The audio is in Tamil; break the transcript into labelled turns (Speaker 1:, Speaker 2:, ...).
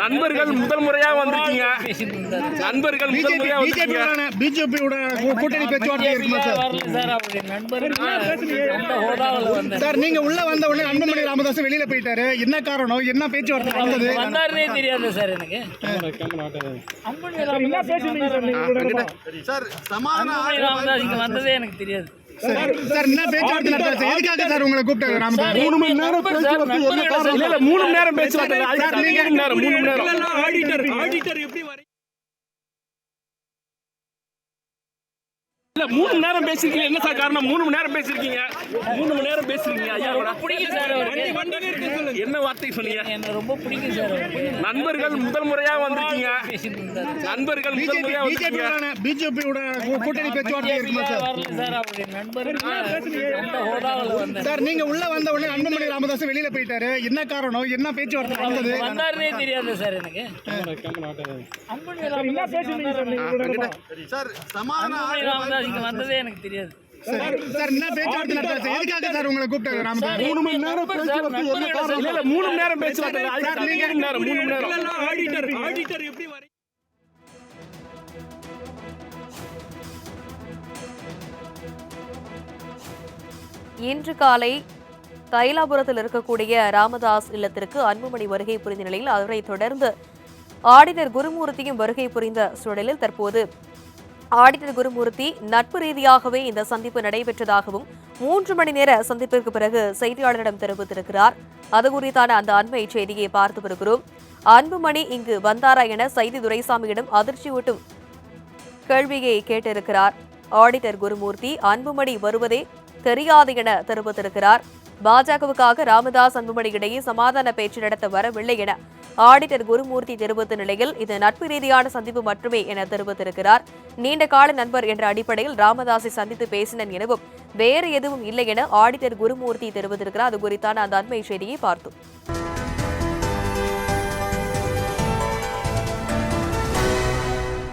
Speaker 1: நண்பர்கள் முதல் முறையா வந்திருக்கீங்க. நண்பர்கள் முதல் முறையா வந்திருக்கீங்க.
Speaker 2: பிஜேபியோட கூட்டணி பேச்சுவார்த்தை இருக்குமா சார்?
Speaker 3: சார்
Speaker 2: நீங்க உள்ள வந்த உடனே அன்புமணி ராமதாஸ் வெளியில போயிட்டாரு. என்ன காரணம்? என்ன பேச்சுவார்த்தை நடந்தது?
Speaker 3: வந்தாருனே தெரியாது சார் எனக்கு.
Speaker 4: சார் சமாதான
Speaker 3: ராமதாஸ் இங்க வந்ததே எனக்கு தெரியாது.
Speaker 2: சார் என்ன பேச்சுவார்த்தை நடந்தாரு சார்? எதுக்காக உங்களை கூப்பிட்டாரு
Speaker 3: மூணு மணி நேரம்
Speaker 1: இல்ல இல்ல மூணு மணி நேரம் பேச்சுவார்த்தை மூணு மணி நேரம் மூணு மணி நேரம்.
Speaker 5: ஆடிட்டர் ஆடிட்டர் எப்படி
Speaker 1: இல்ல மூணு மணி நேரம் பேசிருக்கீங்க. என்ன சார் காரணம்? மூணு மணி நேரம் பேசிருக்கீங்க. மூணு மணி நேரம் பேசிருக்கீங்க. ஐயா
Speaker 3: பிடிக்கும் சார்
Speaker 1: என்ன வார்த்தை சொன்னீங்க?
Speaker 3: என்ன ரொம்ப பிடிக்கும் சார்.
Speaker 1: நண்பர்கள் முதல் முறையா வந்திருக்கீங்க. நண்பர்கள் முதல் முறையா வந்திருக்கீங்க.
Speaker 2: பிஜேபியோட கூட்டணி பேச்சுவார்த்தை இருக்குமா சார்?
Speaker 3: சார்
Speaker 2: நீங்க உள்ள வந்த உடனே அன்புமணி ராமதாஸ் வெளியில போயிட்டாரு. என்ன காரணம்? என்ன பேச்சுவார்த்தை நடந்தது?
Speaker 3: வந்தாருனே தெரியாது சார் எனக்கு. அன்புமணி ராமதாஸ்.
Speaker 4: சார் சமாதான
Speaker 3: இங்க வந்ததே எனக்கு தெரியாது.
Speaker 2: சார் சார் என்ன பேச்சுவார்த்தை நடந்தாரு சார்? எதுக்காக சார் உங்களை கூப்பிட்டாரு ராமதாஸ்
Speaker 3: மூணு மணி நேரம்
Speaker 1: இல்ல இல்ல மூணு மணி நேரம் பேச்சுவார்த்தை இல்ல. அதுக்கு மூணு மணி நேரம் மூணு மணி நேரம்.
Speaker 5: ஆடிட்டர் ஆடிட்டர் எப்படி வரை
Speaker 6: இன்று காலை தைலாபுரத்தில் இருக்கக்கூடிய ராமதாஸ் இல்லத்திற்கு அன்புமணி வருகை புரிந்த நிலையில் அவரை தொடர்ந்து ஆடிட்டர் குருமூர்த்தியும் வருகை புரிந்த சூழலில் தற்போது ஆடிட்டர் குருமூர்த்தி நட்பு ரீதியாகவே இந்த சந்திப்பு நடைபெற்றதாகவும் மூன்று மணி நேர சந்திப்பிற்கு பிறகு செய்தியாளரிடம் தெரிவித்திருக்கிறார். அது குறித்தான அந்த அண்மை செய்தியை பார்த்து வருகிறோம். அன்புமணி இங்கு வந்தாரா என செய்தி துரைசாமியிடம் அதிர்ச்சியூட்டும் கேள்வியை கேட்டிருக்கிறார். ஆடிட்டர் குருமூர்த்தி அன்புமணி வருவதே தெரியாது என தெரிவித்திருக்கிறார். பாஜகவுக்காக ராமதாஸ் அன்புமணி இடையே சமாதான பேச்சு நடத்த வரவில்லை என ஆடிட்டர் குருமூர்த்தி தெரிவித்த நிலையில் இது நட்பு ரீதியான சந்திப்பு மட்டுமே என தெரிவித்திருக்கிறார். நீண்ட கால நண்பர் என்ற அடிப்படையில் ராமதாஸை சந்தித்து பேசினேன் எனவும் வேறு எதுவும் இல்லை என ஆடிட்டர் குருமூர்த்தி தெரிவித்திருக்கிறார். அது குறித்தான அந்த அண்மை செய்தியை பார்த்தோம்.